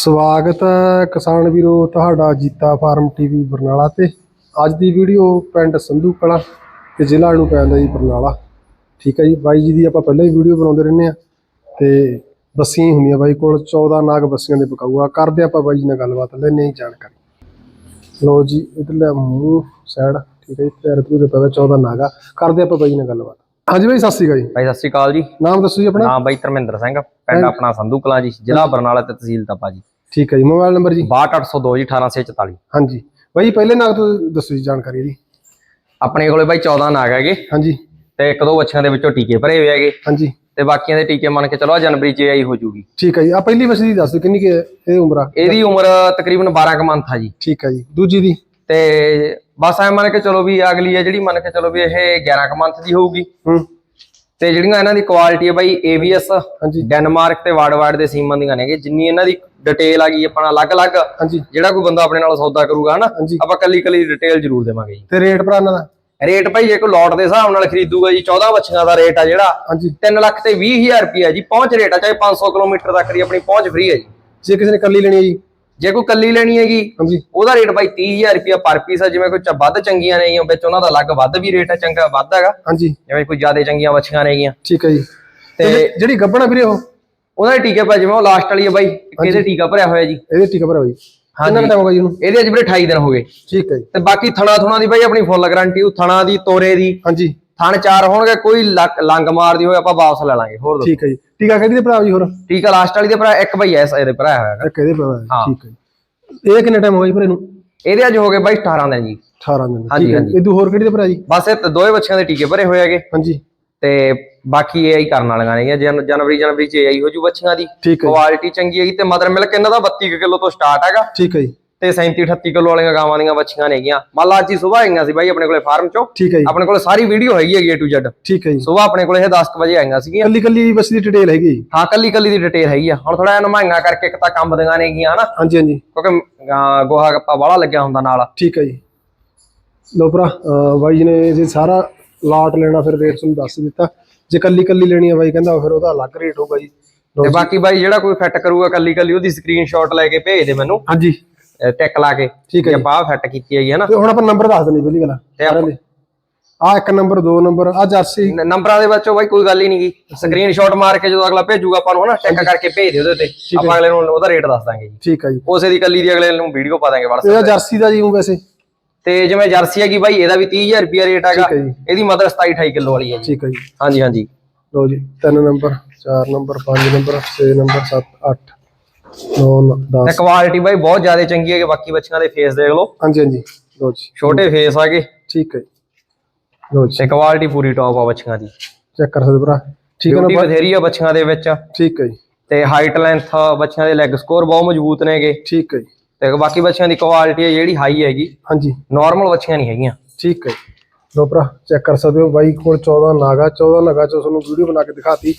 ਸਵਾਗਤ ਹੈ ਕਿਸਾਨ ਵੀਰੋ ਤੁਹਾਡਾ ਜੀਤਾ ਫਾਰਮ ਟੀਵੀ ਬਰਨਾਲਾ ਤੇ। ਅੱਜ ਦੀ ਵੀਡੀਓ ਪਿੰਡ ਸੰਧੂ ਕਲਾਂ ਤੇ ਜ਼ਿਲ੍ਹਾ ਨੂੰ ਪੈਂਦਾ ਜੀ ਬਰਨਾਲਾ। ਠੀਕ ਹੈ ਜੀ ਬਾਈ ਜੀ ਦੀ ਆਪਾਂ ਪਹਿਲਾਂ ਹੀ ਵੀਡੀਓ ਬਣਾਉਂਦੇ ਰਹਿੰਦੇ ਆ ਤੇ ਬੱਸੀਆਂ ਹੀ ਹੁੰਦੀਆਂ ਬਾਈ ਕੋਲ 14 ਨਾਗ ਬੱਸੀਆਂ ਦੇ ਪਕਾਊਆ ਕਰਦੇ ਆਪਾਂ ਬਾਈ ਜੀ ਨਾਲ ਗੱਲਬਾਤ ਲੈਣੇ ਹੀ ਜਾਣਕਾਰੀ। ਲੋ ਜੀ ਇਧਰਲੇ ਮੂੰਹ ਸਾਈਡ ਠੀਕ ਹੈ ਜੀ ਪੈਰ ਤਰੂ ਦੇ ਪਵੇ 14 ਨਾਗਾ ਕਰਦੇ ਆਪਾਂ ਬਾਈ ਜੀ ਨਾਲ ਗੱਲਬਾਤ। ਹਾਂਜੀ ਬਾਈ ਸਤਿ ਸ਼੍ਰੀ ਅਕਾਲ ਜੀ। ਭਾਈ ਸਤਿ ਸ਼੍ਰੀ ਅਕਾਲ ਜੀ। ਨਾਮ ਦੱਸੋ ਜੀ ਆਪਣਾ। ਨਾਮ ਬਾਈ ਧਰਮਿੰਦਰ ਸਿੰਘ ਪਿੰਡ ਆਪਣਾ ਸੰਧੂ ਕਲਾਂ ਜੀ ਜ਼ਿਲ੍ਹਾ ਬਰਨਾਲਾ ਤੇ ਤਹਿਸੀਲ ਤਪਾ ਜੀ। ਠੀਕ ਹੈ ਜੀ ਮੋਬਾਈਲ ਨੰਬਰ ਜੀ? 62802 ਜੀ 1844 ਹਾਂਜੀ। ਬਾਈ ਪਹਿਲੇ ਨਾਗ ਤੋਂ ਦੱਸੋ ਜੀ ਜਾਣਕਾਰੀ ਇਹਦੀ। ਆਪਣੇ ਕੋਲੇ ਬਾਈ 14 ਨਾਗ ਹੈਗੇ। ਹਾਂਜੀ। ਤੇ ਇੱਕ ਦੋ ਬੱਚਿਆਂ ਦੇ ਵਿੱਚੋਂ ਟੀਕੇ ਭਰੇ ਹੋਏ ਹੈਗੇ। ਹਾਂਜੀ। ਤੇ ਬਾਕੀਆਂ ਦੇ ਟੀਕੇ ਮੰਨ ਕੇ ਚਲੋ ਜਨਵਰੀ ਚ ਆਈ ਹੋ ਜੂਗੀ। ਠੀਕ ਹੈ ਜੀ ਆ ਪਹਿਲੀ ਬੱਚੀ ਦੀ ਦੱਸ ਦਿਓ ਕਿੰਨੀ ਕਿ ਇਹ ਉਮਰ ਆ? ਇਹਦੀ ਉਮਰ ਤਕਰੀਬਨ 12 ਕੁ ਮੰਥ ਆ ਜੀ। ਠੀਕ ਹੈ ਜੀ ਦੂਜੀ ਦੀ? ਤੇ ਬਸ ਐ ਮੰਨ ਕੇ ਚਲੋ ਵੀ ਅਗਲੀ ਹੈ ਜਿਹੜੀ ਮੰਨ ਕੇ ਚਲੋ ਵੀ ਇਹ 11 ਕੁ ਮੰਥ ਦੀ ਹੋਊਗੀ। ਹੂੰ। ਤੇ ਜਿਹੜੀਆਂ ਇਹਨਾਂ ਦੀ ਕੁਆਲਿਟੀ ਹੈ ਬਾਈ ABS ਹਾਂਜੀ। ਡੈਨਮਾਰਕ ਤੇ ਵਾਰਡਵਾਰਡ ਦੇ ਸੀਮਾਂ ਦੀਆਂ ਨੇਗੇ। ਜਿੰਨੀ ਇਹਨਾਂ ਦੀ ਡਿਟੇਲ ਆ ਗਈ ਆਪਣਾ ਅਲੱਗ-ਅਲੱਗ ਹਾਂਜੀ। ਜਿਹੜਾ ਕੋਈ ਬੰਦਾ ਆਪਣੇ ਨਾਲ ਸੌਦਾ ਕਰੂਗਾ ਹਨਾ? ਆਪਾਂ ਕੱਲੀ ਕੱਲੀ ਡਿਟੇਲ ਜ਼ਰੂਰ ਦੇਵਾਂਗੇ ਜੀ। ਤੇ ਰੇਟ ਭਰਾ ਇਹਨਾਂ ਦਾ? ਰੇਟ ਭਾਈ ਜੇ ਕੋਈ ਲੋਟ ਦੇ ਹਿਸਾਬ ਨਾਲ ਖਰੀਦੂਗਾ ਜੀ 14 ਬੱਚੀਆਂ ਦਾ ਰੇਟ ਆ ਜਿਹੜਾ ਹਾਂਜੀ। 3 ਲੱਖ ਤੇ 20000 ਰੁਪਿਆ ਜੀ ਪਹੁੰਚ ਰੇਟ ਆ ਚਾਹੇ 500 ਕਿਲੋਮੀਟਰ ਤੱਕ ਦੀ ਆਪਣੀ ਪਹੁੰਚ ਫ੍ਰੀ ਹੈ ਜੀ। ਜੇ ਕਿਸੇ ਨੇ ਕੱਲੀ ਲੈਣੀ ਹੈ ਜੀ? ਜੇ ਕੋਈ ਕੱਲੀ ਲੈਣੀ ਹੈਗੀ ਹਾਂਜੀ। ਉਹਦਾ ਰੇਟ ਭਾਈ 30000 ਰੁਪਿਆ ਪਰ ਪੀਸ ਆ ਜਿਵੇਂ ਕੋਈ ਚ- ਵੱਧ ਚੰਗੀਆਂ ਨੇਗੀਆਂ ਵਿੱਚ ਉਹਨਾਂ ਦਾ ਅਲੱਗ ਵੱਧ ਵੀ ਰੇਟ ਆ ਚੰਗਾ ਵੱਧ ਹੈਗਾ। ਹਾਂਜੀ। ਜਿਵੇਂ ਕੋਈ ਜ਼ਿਆਦਾ ਚੰਗੀਆਂ ਬੱਚੀਆਂ ਨੇਗੀਆਂ ਠੀਕ ਹੈ ਜੀ। ਤੇ ਤੇ ਜਿਹੜੀ ਗੱਬਣਾ ਵੀਰੇ ਉਹ? ਉਹਦਾ ਟੀਕੇ ਭਾਈ ਜਿਵੇਂ ਉਹ ਲਾਸਟ ਵਾਲੀ ਹੈ ਬਾਈ ਇਹਦੇ ਟੀਕਾ ਭਰਿਆ ਹੋਇਆ ਜੀ। ਇਹਦੇ ਟੀਕਾ ਭਰਾ ਬਾਈ ਕਿੰਨਾ ਹਾਂਜੀ। ਟਾਈਮ ਹੋਗਾ ਜੀ ਇਹਨੂੰ ਇਹਦੇ ਅੱਜ ਵੀਰੇ 28 ਦਿਨ ਹੋ ਗਏ। ਠੀਕ ਹੈ ਜੀ। ਤੇ ਬਾਕੀ ਥਣਾ ਥੁਣਾ ਦੀ ਭਾਈ ਆਪਣੀ ਫੁੱਲ ਗਾਰੰਟੀ ਉਹ ਥਣਾ ਦੀ ਤੋਰੇ ਦੀ। ਹਾਂਜੀ। ਥਣ ਚਾਰ ਹੋਣਗੇ ਕੋਈ ਲੰਗ ਮਾਰਦੀ ਹੋਵੇ ਆਪਾਂ ਵਾਪਸ ਲੈ ਲਾਂਗੇ ਹੋਰ ਠੀਕ ਹੈ ਜੀ। ਟੀਕਾ ਕਿਹਦੀ ਦੇ ਭਰਾ ਜੀ ਹੋਰ? ਟੀਕਾ ਲਾਸਟ ਵਾਲੀ ਦੇ ਭਰਾ ਇੱਕ ਭਾਈ ਐਸ ਇਹਦੇ ਭਰਾ ਹੋਇਆ ਇੱਕ ਇਹਦੇ ਭਰਾ ਹਾਂ। ਠੀਕ ਹੈ ਇਹ ਕਿੰਨਾ ਟਾਈਮ ਹੋਗਾ ਜੀ ਭਰਾ ਇਹਨੂੰ? ਇਹਦੇ ਅੱਜ ਹੋ ਗਏ ਬਾਈ 18 ਦਿਨ ਜੀ। 18 ਦਿਨ ਹਾਂਜੀ, ਠੀਕ ਹੈ ਹਾਂਜੀ। ਇਹ ਦੂ ਹੋਰ ਕਿਹੜੀ ਦੇ ਭਰਾ ਜੀ? ਬਸ ਇਹ ਦੋਵੇਂ ਬੱਚਿਆਂ ਦੇ ਟੀਕੇ ਭਰੇ ਹੋਏ ਹੈਗੇ। ਹਾਂਜੀ। ਤੇ ਬਾਕੀ ਇਹ ਹੀ ਕਰਨ ਵਾਲੀਆਂ ਨੇ ਜਨ ਜਨਵਰੀ ਜਨਵਰੀ ਚ ਆਈ ਹੋ ਜੂ ਬੱਚਿਆਂ ਦੀ। ਠੀਕ ਹੈ ਕੁਆਲਿਟੀ ਚੰਗੀ ਹੈਗੀ ਤੇ ਮਦਰ ਮਿਲਕ ਇਹਨਾਂ ਦਾ 32 ਕਿਲੋ ਤੋਂ ਸਟਾਰਟ ਹੈਗਾ। ਠੀਕ ਹੈ ਜੀ। ਤੇ 37 38 ਕਿਲੋ ਵਾਲੀਆਂ ਗਾਵਾਂ ਦੀਆਂ ਬੱਚੀਆਂ ਨੇਗੀਆਂ ਮੰਨ ਲਾ ਅੱਜ ਹੀ ਸਵੇਰ ਆਈਆਂ ਸੀ ਬਾਈ ਆਪਣੇ ਕੋਲੇ ਫਾਰਮ ਚੋਂ। ਠੀਕ ਹੈ ਜੀ। ਆਪਣੇ ਕੋਲੇ ਸਾਰੀ ਵੀਡੀਓ ਹੈਗੀ ਹੈਗੀ A to Z ਠੀਕ ਹੈ ਜੀ। ਸਵੇਰ ਆਪਣੇ ਕੋਲੇ ਇਹ 10 ਕੁ ਵਜੇ ਆਈਆਂ ਸੀਗੀਆਂ। ਕੱਲੀ ਕੱਲੀ ਬੱਸ ਦੀ ਡਿਟੇਲ ਹੈਗੀ। ਹਾਂ ਕੱਲੀ ਕੱਲੀ ਦੀ ਡਿਟੇਲ ਹੈਗੀ ਆ। ਹੁਣ ਥੋੜਾ ਨਮਾਈਆਂ ਕਰਕੇ ਇੱਕ ਤਾਂ ਕੰਮ ਦੀਆਂ ਨੇਗੀਆਂ ਹਨਾ? ਹਾਂਜੀ ਹਾਂਜੀ। ਕਿਉਂਕਿ ਗੋਹਾ ਗੱਪਾ ਬਾਹਲਾ ਲੱਗਿਆ ਹੁੰਦਾ ਨਾਲ। ਠੀਕ ਹੈ ਜੀ। ਲੋ ਭਰਾ ਬਾਈ ਜੀ ਨੇ ਜੇ ਸਾਰਾ ਲਾਟ ਲੈਣਾ ਫਿਰ ਰੇਟ ਤੁਹਾਨੂੰ ਦੱਸ ਦਿੱਤਾ। ਜੇ ਕੱਲੀ ਕੱਲੀ ਲੈਣੀ ਹੈ ਬਾਈ ਕਹਿੰਦਾ ਫਿਰ ਉਹਦਾ ਅਲੱਗ ਰੇਟ ਹੋਊਗਾ ਜੀ। ਤੇ। ਬਾਕੀ ਬਾਈ ਜਿਹੜਾ ਕੋਈ ਫਿੱਟ ਕਰੂਗਾ ਕੱਲੀ ਕੱਲੀ ਉਹਦੀ ਸਕਰੀਨਸ਼ਾਟ ਲੈ ਕੇ ਭੇਜ ਦੇ ਮੈਨੂੰ। ਹਾਂਜੀ। ਟਿਕ ਲਾ ਕੇ ਠੀਕ ਹੈ। ਆਪਾਂ ਫਿੱਟ ਕੀਤੀ ਹੈਗੀ ਹੈ ਨਾ। ਤੇ ਹੁਣ ਆਪਾਂ ਨੰਬਰ ਦੱਸ ਦਿੰਦੇ ਪਹਿਲੀ ਗੱਲ। ਤੇ ਆਪਾਂ- ਆ ਇੱਕ ਨੰਬਰ ਦੋ ਨੰਬਰ ਆ ਜਰਸੀ ਨੰਬਰਾਂ ਦੇ ਵਿੱਚੋਂ ਬਾਈ ਕੋਈ ਗੱਲ ਹੀ ਨਹੀਂਗੀ ਸਕਰੀਨਸ਼ਾਟ ਮਾਰ ਕੇ ਜਦੋਂ ਅਗਲਾ ਭੇਜੂਗਾ ਆਪਾਂ ਨੂੰ ਹਨਾ ਟਿਕ ਕਰਕੇ ਭੇਜ ਦਿਓ ਉਹਦੇ ਤੇ। ਆਪਾਂ ਅਗਲੇ ਨੂੰ ਉਹਦਾ ਰੇਟ ਦੱਸ ਦਾਂਗੇ ਜੀ। ਠੀਕ ਹੈ ਜੀ। ਉਸੇ ਦੀ ਕੱਲੀ ਦੀ ਅਗਲੇ ਨੂੰ ਵੀਡੀਓ ਪਾ ਦਾਂਗੇ WhatsApp ਇਹਦਾ ਜਰਸੀ ਦਾ ਜੀ ਉਹ ਵੈਸੇ। ਤੇ ਜਿਵੇਂ ਜਰਸੀ ਹੈਗੀ ਬਾਈ ਇਹਦਾ ਵੀ 30000 ਰੁਪਿਆ ਰੇਟ ਹੈਗਾ। ਹੈ। ਇਹਦੀ ਮਦਰ 27 28 ਕਿਲੋ ਵਾਲੀ ਹੈ ਜੀ। ਠੀਕ ਹੈ ਜੀ। ਹਾਂਜੀ ਹਾਂਜੀ। ਲਓ ਜੀ ਤਿੰਨ ਨੰਬਰ ਚਾਰ ਨੰਬਰ ਪੰਜ ਨੰਬਰ 6 ਨੰਬਰ 7 8 9 ਤੇ 10 ਕੁਆਲਿਟੀ ਬਾਈ ਬਹੁਤ ਜ਼ਿਆਦਾ ਚੰਗੀ ਹੈ ਕਿ ਬਾਕੀ ਬੱਚਿਆਂ ਦੇ ਫੇਸ ਦੇਖ ਲਓ। ਹਾਂਜੀ ਹਾਂਜੀ। ਲਓ ਜੀ। ਛੋਟੇ ਫੇਸ ਆਗੇ ਠੀਕ ਹੈ ਲਓ ਜੀ। ਤੇ ਕੁਆਲਿਟੀ ਪੂਰੀ ਟੌਪ ਆ ਬੱਚਿਆਂ ਦੀ। ਚੈੱਕ ਕਰ ਸਕਦੇ ਭਰਾ। ਠੀਕ ਹੈ ਨਾ ਬਥੇਰੀ ਆ ਬੱਚਿਆਂ ਦੇ ਵਿੱਚ। ਠੀਕ ਹੈ ਜੀ। ਤੇ ਹਾਈਟ ਲੈਂਥ ਬੱਚਿਆਂ ਦੇ ਲੈਗ ਸਕੋਰ ਬਹੁਤ ਮਜ਼ਬੂਤ ਨੇਗੇ ਠੀਕ ਹੈ ਜੀ। ਤੇ ਬਾਕੀ ਬੱਚਿਆਂ ਦੀ ਕੁਆਲਿਟੀ ਹੈ ਜਿਹੜੀ ਹਾਈ ਹੈਗੀ। ਹਾਂਜੀ। ਨਾਰਮਲ ਬੱਚੀਆਂ ਨਹੀਂ ਹੈਗੀਆਂ। ਠੀਕ ਹੈ। ਲਓ ਭਰਾ ਚੈੱਕ ਕਰ ਸਕਦੇ ਹੋ। ਬਾਈ ਕੋਲ 14 ਨਾਗਾ 14 ਨਾਗਾ ਚ ਤੁਹਾਨੂੰ ਵੀਡੀਓ ਬਣਾ ਕੇ ਦਿਖਾਤੀ।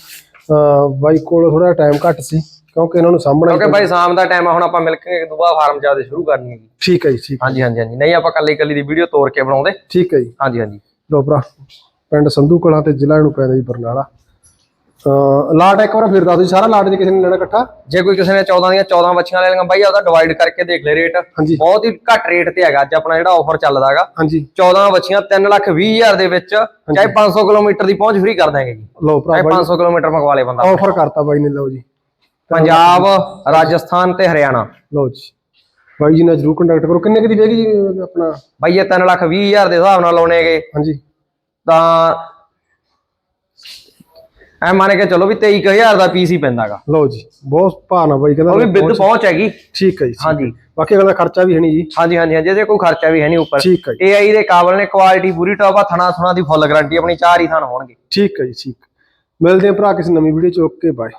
ਬਾਈ ਕੋਲ ਥੋੜਾ ਟਾਈਮ ਘੱਟ ਸੀ ਕਿਉਂਕਿ ਇਹਨਾਂ ਨੂੰ ਸਾਹਮਣਾ ਕਿਉਂਕਿ ਬਾਈ ਸ਼ਾਮ ਦਾ ਟਾਈਮ ਆ ਹੁਣ ਆਪਾਂ ਮਿਲ ਕੇ ਦੁਬਾਰਾ ਫਾਰਮ ਜ਼ਿਆਦਾ ਸ਼ੁਰੂ ਕਰਨੀ ਹੈਗੀ ਠੀਕ ਹੈ ਜੀ ਠੀਕ ਹਾਂਜੀ ਹਾਂਜੀ ਹਾਂਜੀ। ਨਹੀਂ ਆਪਾਂ ਕੱਲੀ ਕੱਲੀ ਦੀ ਵੀਡੀਓ ਤੋੜ ਕੇ ਬਣਾਉਂਦੇ। ਠੀਕ ਹੈ ਜੀ। ਹਾਂਜੀ ਹਾਂਜੀ। ਲਓ ਭਰਾ ਪਿੰਡ ਸੰਧੂ ਕਲਾਂ ਤੇ ਜ਼ਿਲ੍ਹਾ ਨੂੰ ਪੈਂਦਾ ਜੀ ਬਰਨਾਲਾ। ਲਾਟ ਇੱਕ ਵਾਰ ਫਿਰ ਦੱਸ ਦਿਓ ਜੀ, ਸਾਰਾ ਲਾਟ ਜੇ ਕਿਸੇ ਨੇ ਲੈਣਾ ਇਕੱਠਾ? ਜੇ ਕੋਈ ਕਿਸੇ ਨੇ 14 ਦੀਆਂ 14 ਬੱਚੀਆਂ ਲੈ ਲਈਆਂ ਬਾਈ ਉਹਦਾ ਡਿਵਾਈਡ ਕਰਕੇ ਦੇਖ ਲੈ ਰੇਟ ਬਹੁਤ ਹੀ ਘੱਟ ਰੇਟ ਤੇ ਹੈਗਾ ਅੱਜ ਆਪਣਾ ਜਿਹੜਾ ਆਫਰ ਚੱਲਦਾ ਹੈਗਾ। ਹਾਂਜੀ। 14 ਬੱਚੀਆਂ 3 ਲੱਖ 20 ਹਜ਼ਾਰ ਦੇ ਵਿੱਚ ਚਾਹੇ 500 ਕਿਲੋਮੀਟਰ ਦੀ ਪਹੁੰਚ ਫ੍ਰੀ ਕਰ ਦਾਂਗੇ ਜੀ। ਲਓ ਭਰਾ ਚਾਹੇ 500 ਕਿਲੋਮੀਟਰ ਮੰਗਵਾ ਲੇ ਬੰਦਾ। ਆਫਰ ਕਰਤਾ ਬਾਈ ਨੇ ਲਓ ਜੀ। ਪੰਜਾਬ ਰਾਜਸਥਾਨ ਤੇ ਹਰਿਆਣਾ। ਲਓ ਜੀ। ਬਾਈ ਜੀ ਨਾਲ ਜਰੂਰ ਕੰਟੈਕਟ ਕਰੋ। ਕਿੰਨੇ ਕੁ ਦੀ ਵੇਗੀ ਜੀ ਆਪਣਾ? ਬਾਈ ਇਹ 3 ਲੱਖ 20 ਹਜ਼ਾਰ ਦੇ ਹਿਸਾਬ ਨਾਲ ਲਾਉਣੇਗੇ ਹਾਂਜੀ। ਤਾਂ ਐ ਮੰਨ ਕੇ ਚਲੋ ਵੀ 23000 ਦਾ ਪੀਸ ਹੀ ਪੈਂਦਾਗਾ। ਲਓ ਜੀ ਬਹੁਤ ਭਾਣਾ ਬਾਈ ਉਹ ਵੀ ਕਹਿੰਦਾ ਬਿੱਦ ਪਹੁੰਚ ਹੈਗੀ। ਠੀਕ ਹੈ ਜੀ। ਹਾਂਜੀ। ਬਾਕੀ ਅਗਲਾ ਖਰਚਾ ਵੀ ਹੈ ਨਹੀਂ ਜੀ। ਹਾਂਜੀ ਹਾਂਜੀ ਹਾਂਜੀ ਇਹਦੇ ਕੋਈ ਖਰਚਾ ਵੀ ਹੈ ਨਹੀਂ ਉੱਪਰ। ਠੀਕ ਹੈ ਜੀ। AI ਦੇ ਕਾਬਲ ਨੇ ਕੁਆਲਿਟੀ ਪੂਰੀ ਟੌਪ ਆ ਥਣਾ ਥਣਾ ਦੀ ਫੁੱਲ ਗਾਰੰਟੀ ਆਪਣੀ ਚਾਰ ਹੀ ਥਣ ਹੋਣਗੇ। ਠੀਕ ਹੈ ਜੀ ਠੀਕ ਮਿਲਦੇ ਹਾਂ ਭਰਾ ਕਿਸੇ ਨਵੀਂ ਵੀਡੀਓ ਚ ਓਕੇ ਬਾਏ